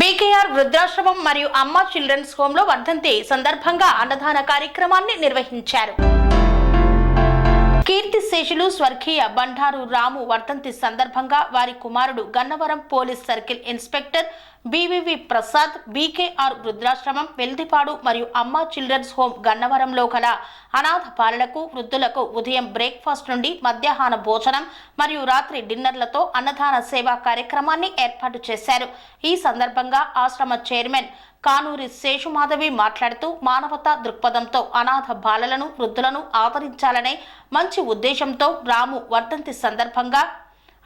BKR వృద్ధాశ్రమం మరియు అమ్మ children's హోమ్లో వర్ధంతి సందర్భంగా అన్నదాన కార్యక్రమాన్ని నిర్వహించారు. శేషులు స్వర్గీయ బండారు రాము వర్ధంతి సందర్భంగా వారి కుమారుడు Gannavaram police circle inspector BVV Prasad BKR వృద్ధాశ్రమం Veldipadu మరియు అమ్మ చిల్డ్రన్స్ హోమ్ గన్నవరంలో గల అనాథ బాలలకు వృద్ధులకు ఉదయం బ్రేక్ఫాస్ట్ నుండి మధ్యాహ్న భోజనం మరియు రాత్రి డిన్నర్లతో అన్నదాన సేవా కార్యక్రమాన్ని ఏర్పాటు చేశారు. ఈ సందర్భంగా ఆశ్రమ చైర్మన్ కానూరి శేషుమాధవి మాట్లాడుతూ మానవతా దృక్పథంతో అనాథ బాలలను వృద్ధులను ఆదరించాలనే మంచి ఉద్దేశంతో రాము వర్ధంతి సందర్భంగా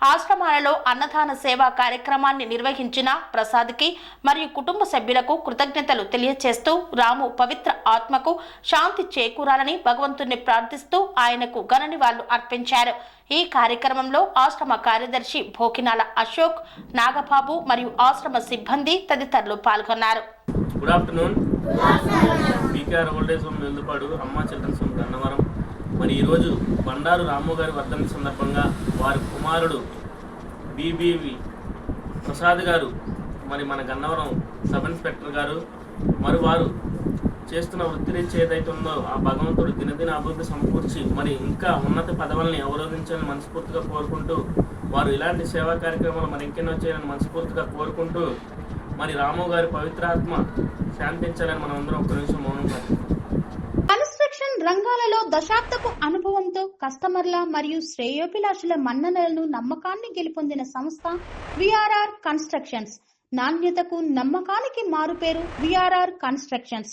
ఆశ్రమాలలో అన్నదాన సేవా కార్యక్రమాన్ని నిర్వహించిన ప్రసాద్కి మరియు కుటుంబ సభ్యులకు కృతజ్ఞతలు తెలియచేస్తూ రాము పవిత్ర ఆత్మకు శాంతి చేకూరాలని భగవంతుణ్ణి ప్రార్థిస్తూ ఆయనకు ఘన నివాళులు అర్పించారు. ఈ కార్యక్రమంలో ఆశ్రమ కార్యదర్శి భోకినాల అశోక్ నాగబాబు మరియు ఆశ్రమ సిబ్బంది తదితరులు పాల్గొన్నారు. Good afternoon BKR old age home Vellupadu Amma children's home Gannavaram మరి ఈరోజు బండారు రాము గారి వర్ధంతి సందర్భంగా వారి కుమారుడు బీబీవి ప్రసాద్ గారు మరి మన గన్నవరం సబ్ ఇన్స్పెక్టర్ గారు మరి వారు చేస్తున్న వృత్తిరీత్యా ఏదైతే ఉందో ఆ భగవంతుడు దినదిన అభివృద్ధి సమకూర్చి మరి ఇంకా ఉన్నత పదవుల్ని అవరోధించాలని మనస్ఫూర్తిగా కోరుకుంటూ వారు ఇలాంటి సేవా కార్యక్రమాలు మరి ఇంకెన్నో చేయాలని మనస్ఫూర్తిగా కోరుకుంటూ మరి రాము గారి పవిత్రాత్మ శాంతించాలని మనం అందరం ఒక్క నిమిషం మౌనం కన్స్ట్రక్షన్ రంగాలలో దశాబ్దపు అనుభవంతో కస్టమర్ల మరియు శ్రేయోభిలాషుల మన్ననలను నమ్మకాన్ని గెలుపొందిన సంస్థ విఆర్ఆర్ కన్స్ట్రక్షన్స్. నాణ్యతకు నమ్మకానికి మారుపేరు VRR constructions.